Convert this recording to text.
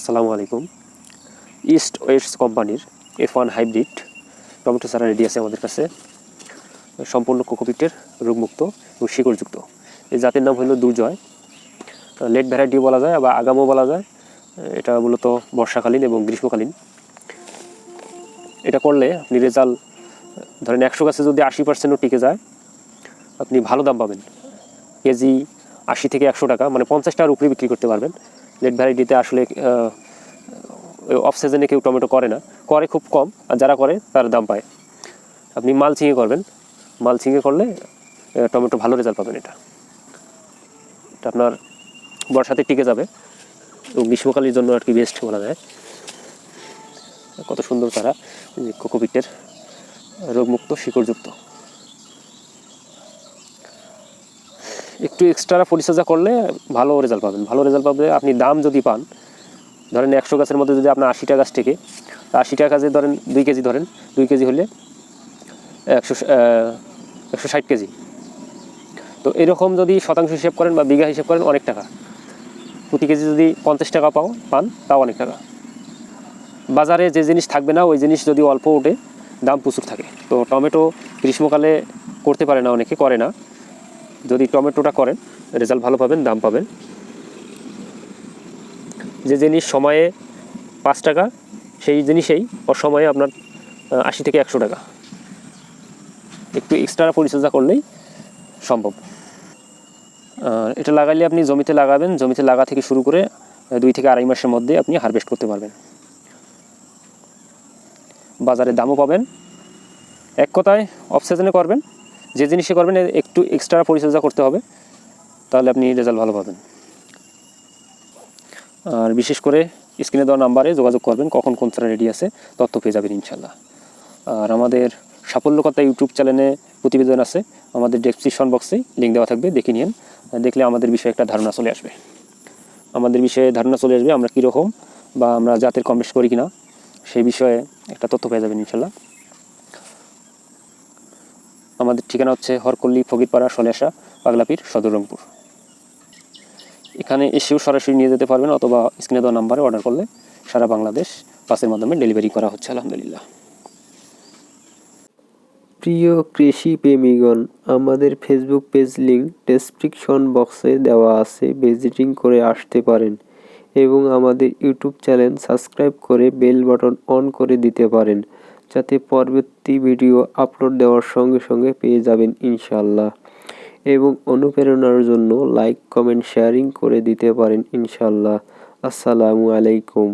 আসসালামু আলাইকুম। East west কোম্পানির এফ ওয়ান হাইব্রিড টমেটো চারা রেডি আছে আমাদের কাছে। সম্পূর্ণ কোকোপিটের রোগমুক্ত এবং শিকড়যুক্ত। এই জাতের নাম হলো দুর্জয়। লেট ভ্যারাইটিও বলা যায় বা আগামও বলা যায়। এটা মূলত বর্ষাকালীন এবং গ্রীষ্মকালীন। এটা করলে আপনি রেজাল্ট, ধরেন একশো গাছে যদি আশি পার্সেন্টও টিকে যায়, আপনি ভালো দাম পাবেন। কেজি আশি থেকে একশো টাকা মানে পঞ্চাশ টাকার উপরে বিক্রি করতে পারবেন। লেট ভ্যারাইটিতে আসলে অফ সিজনে কেউ টমেটো করে না। করে খুব কম, আর যারা করে, তার দাম পায়। আপনি মাল মালচিংয়ে করবেন। মাল মালচিংয়ে করলে টমেটো ভালো রেজাল্ট পাবেন এটা। এটা আপনার বর্ষাতে টিকে যাবে। এবং গ্রীষ্মকালের জন্য আর কি বেস্ট বলা যায়। কত সুন্দর তারা কোকোপিটের রোগমুক্ত, শিকড়যুক্ত। একটু এক্সট্রা পরিচর্যা করলে ভালো রেজাল্ট পাবেন। ভালো রেজাল্ট পাবে আপনি দাম যদি পান, ধরেন একশো গাছের মধ্যে যদি আপনার আশিটা গাছ থেকে আশিটা গাছে ধরেন দুই কেজি ধরেন, দুই কেজি হলে একশো একশো ষাট কেজি। তো এরকম যদি শতাংশ হিসেব করেন বা বিঘা হিসেব করেন অনেক টাকা। প্রতি কেজি যদি পঞ্চাশ টাকা পাও, পান, তাও অনেক টাকা। বাজারে যে জিনিস থাকবে না, ওই জিনিস যদি অল্প ওঠে, দাম প্রচুর থাকে। তো টমেটো গ্রীষ্মকালে করতে পারে না অনেকে, করে না। যদি টমেটোটা করেন, রেজাল্ট ভালো পাবেন, দাম পাবেন। যে জিনিস সময়ে পাঁচ টাকা, সেই জিনিসেই অসময়ে আপনার আশি থেকে একশো টাকা। একটু এক্সট্রা পরিচর্যা করলেই সম্ভব। এটা লাগাইলে আপনি জমিতে লাগাবেন, জমিতে লাগা থেকে শুরু করে দুই থেকে আড়াই মাসের মধ্যে আপনি হারভেস্ট করতে পারবেন। বাজারে দামও পাবেন। এক কথায় অফ সিজনে করবেন যে জিনিসে করবেন একটু এক্সট্রা পরিচর্যা করতে হবে, তাহলে আপনি রেজাল্ট ভালো পাবেন। আর বিশেষ করে স্ক্রিনে দেওয়া নাম্বারে যোগাযোগ করবেন, কখন কোন চারা রেডি আছে, তথ্য পেয়ে যাবেন ইনশাল্লাহ। আর আমাদের সাফল্যকর্তা ইউটিউব চ্যানেলে প্রতিবেদন আছে, আমাদের ডেসক্রিপশন বক্সে লিঙ্ক দেওয়া থাকবে, দেখে নিন। দেখলে আমাদের বিষয়ে একটা ধারণা চলে আসবে। আমাদের বিষয়ে ধারণা চলে আসবে, আমরা কীরকম বা আমরা জাতের কম বেশ করি কিনা, সেই বিষয়ে একটা তথ্য পেয়ে যাবেন ইনশাল্লাহ। আমাদের ঠিকানা হচ্ছে হরকল্লি ফকিরপাড়া সলেসা, পাগলাপির, সদর রংপুর। এখানে এসেও সরাসরি নিয়ে যেতে পারবেন অথবা স্ক্রিনে দেওয়া নাম্বারে অর্ডার করলে সারা বাংলাদেশ পাসের মাধ্যমে ডেলিভারি করা হচ্ছে, আলহামদুলিল্লাহ। প্রিয় কৃষি প্রেমীগণ, আমাদের ফেসবুক পেজ লিঙ্ক ডেসক্রিপশন বক্সে দেওয়া আছে ভিজিটিং করে আসতে পারেন এবং আমাদের ইউটিউব চ্যানেল সাবস্ক্রাইব করে বেল বাটন অন করে দিতে পারেন। যাতে পরবর্তী ভিডিও আপলোড দেওয়ার সঙ্গে সঙ্গে পেয়ে যাবেন ইনশাল্লাহ এবং অনুপ্রেরণার জন্য লাইক কমেন্ট শেয়ারিং করে দিতে পারেন ইনশাল্লাহ আসসালামু আলাইকুম।